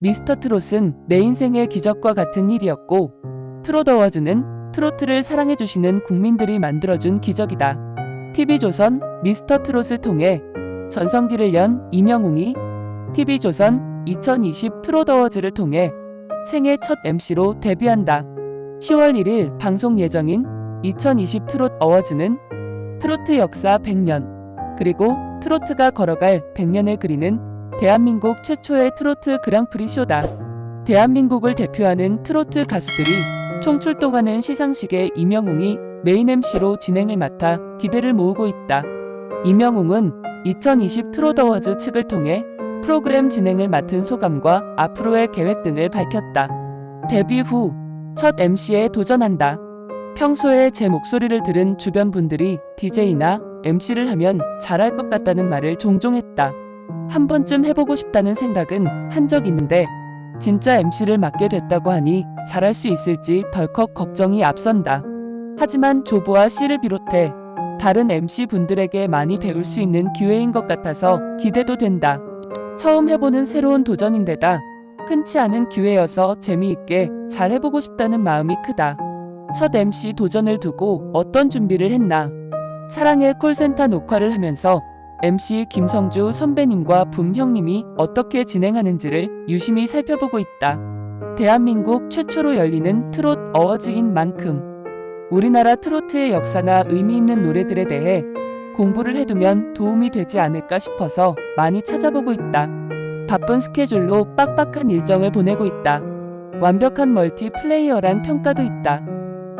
미스터 트롯은 내 인생의 기적과 같은 일이었고 트롯 어워즈는 트로트를 사랑해주시는 국민들이 만들어준 기적이다. TV조선 미스터 트롯을 통해 전성기를 연 이명웅이 TV조선 2020 트롯 어워즈를 통해 생애 첫 MC로 데뷔한다. 10월 1일 방송 예정인 2020 트롯 어워즈는 트로트 역사 100년 그리고 트로트가 걸어갈 100년을 그리는 대한민국 최초의 트로트 그랑프리 쇼다. 대한민국을 대표하는 트로트 가수들이 총출동하는 시상식에 이명웅이 메인 MC로 진행을 맡아 기대를 모으고 있다. 이명웅은 2020 트롯 어워즈 측을 통해 프로그램 진행을 맡은 소감과 앞으로의 계획 등을 밝혔다. 데뷔 후 첫 MC에 도전한다. 평소에 제 목소리를 들은 주변 분들이 DJ나 MC를 하면 잘할 것 같다는 말을 종종 했다. 한 번쯤 해보고 싶다는 생각은 한 적 있는데 진짜 MC를 맡게 됐다고 하니 잘할 수 있을지 덜컥 걱정이 앞선다. 하지만 조보와 씨를 비롯해 다른 MC 분들에게 많이 배울 수 있는 기회인 것 같아서 기대도 된다. 처음 해보는 새로운 도전인데다 흔치 않은 기회여서 재미있게 잘 해보고 싶다는 마음이 크다. 첫 MC 도전을 두고 어떤 준비를 했나? 사랑의 콜센터 녹화를 하면서 MC 김성주 선배님과 붐 형님이 어떻게 진행하는지를 유심히 살펴보고 있다. 대한민국 최초로 열리는 트롯 어워즈인 만큼 우리나라 트로트의 역사나 의미 있는 노래들에 대해 공부를 해두면 도움이 되지 않을까 싶어서 많이 찾아보고 있다. 바쁜 스케줄로 빡빡한 일정을 보내고 있다. 완벽한 멀티플레이어란 평가도 있다.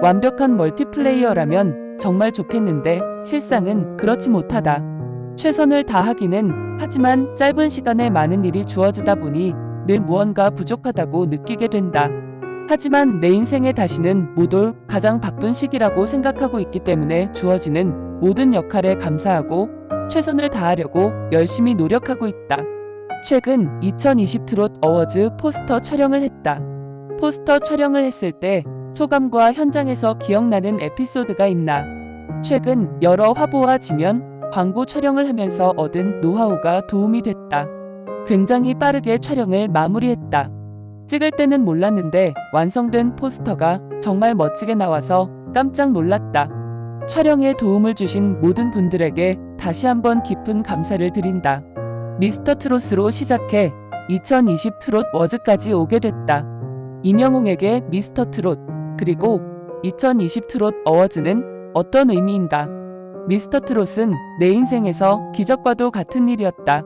완벽한 멀티플레이어라면 정말 좋겠는데 실상은 그렇지 못하다. 최선을 다하기는 하지만 짧은 시간에 많은 일이 주어지다 보니 늘 무언가 부족하다고 느끼게 된다. 하지만 내 인생에 다시는 못 올 가장 바쁜 시기라고 생각하고 있기 때문에 주어지는 모든 역할에 감사하고 최선을 다하려고 열심히 노력하고 있다. 최근 2020 트롯 어워즈 포스터 촬영을 했다. 포스터 촬영을 했을 때 소감과 현장에서 기억나는 에피소드가 있나? 최근 여러 화보와 지면, 광고 촬영을 하면서 얻은 노하우가 도움이 됐다. 굉장히 빠르게 촬영을 마무리했다. 찍을 때는 몰랐는데 완성된 포스터가 정말 멋지게 나와서 깜짝 놀랐다. 촬영에 도움을 주신 모든 분들에게 다시 한번 깊은 감사를 드린다. 미스터 트롯으로 시작해 2020 트롯 워즈까지 오게 됐다. 이명웅에게 미스터 트롯 그리고 2020 트롯 어워즈는 어떤 의미인가? 미스터 트롯은 내 인생에서 기적과도 같은 일이었다.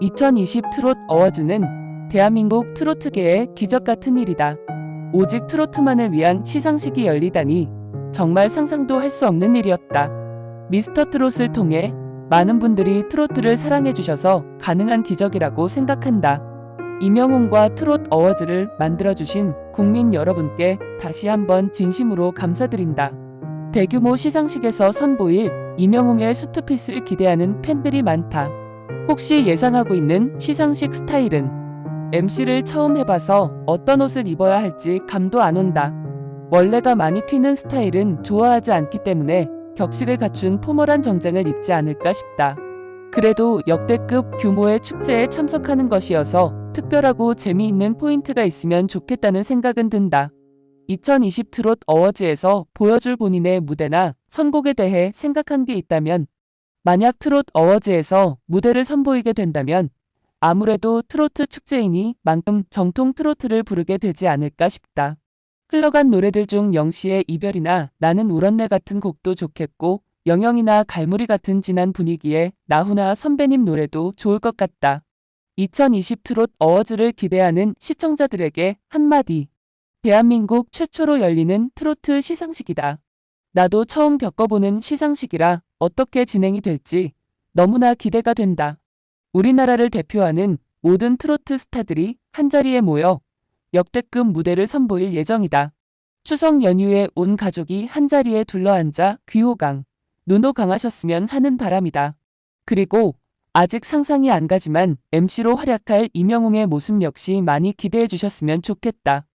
2020 트롯 어워즈는 대한민국 트로트계의 기적 같은 일이다. 오직 트로트만을 위한 시상식이 열리다니 정말 상상도 할 수 없는 일이었다. 미스터 트롯을 통해 많은 분들이 트로트를 사랑해주셔서 가능한 기적이라고 생각한다. 이명웅과 트롯 어워즈를 만들어주신 국민 여러분께 다시 한번 진심으로 감사드린다. 대규모 시상식에서 선보일 이명웅의 수트핏을 기대하는 팬들이 많다. 혹시 예상하고 있는 시상식 스타일은 MC를 처음 해봐서 어떤 옷을 입어야 할지 감도 안 온다. 원래가 많이 튀는 스타일은 좋아하지 않기 때문에 격식을 갖춘 포멀한 정장을 입지 않을까 싶다. 그래도 역대급 규모의 축제에 참석하는 것이어서 특별하고 재미있는 포인트가 있으면 좋겠다는 생각은 든다. 2020 트롯 어워즈에서 보여줄 본인의 무대나 선곡에 대해 생각한 게 있다면 만약 트롯 어워즈에서 무대를 선보이게 된다면 아무래도 트로트 축제이니 만큼 정통 트로트를 부르게 되지 않을까 싶다. 흘러간 노래들 중 영시의 이별이나 나는 울었네 같은 곡도 좋겠고 영영이나 갈무리 같은 진한 분위기에 나훈아 선배님 노래도 좋을 것 같다. 2020 트롯 어워즈를 기대하는 시청자들에게 한마디. 대한민국 최초로 열리는 트로트 시상식이다. 나도 처음 겪어보는 시상식이라 어떻게 진행이 될지 너무나 기대가 된다. 우리나라를 대표하는 모든 트로트 스타들이 한자리에 모여 역대급 무대를 선보일 예정이다. 추석 연휴에 온 가족이 한자리에 둘러앉아 귀호강, 눈호 강하셨으면 하는 바람이다. 그리고 아직 상상이 안 가지만 MC로 활약할 이명웅의 모습 역시 많이 기대해 주셨으면 좋겠다.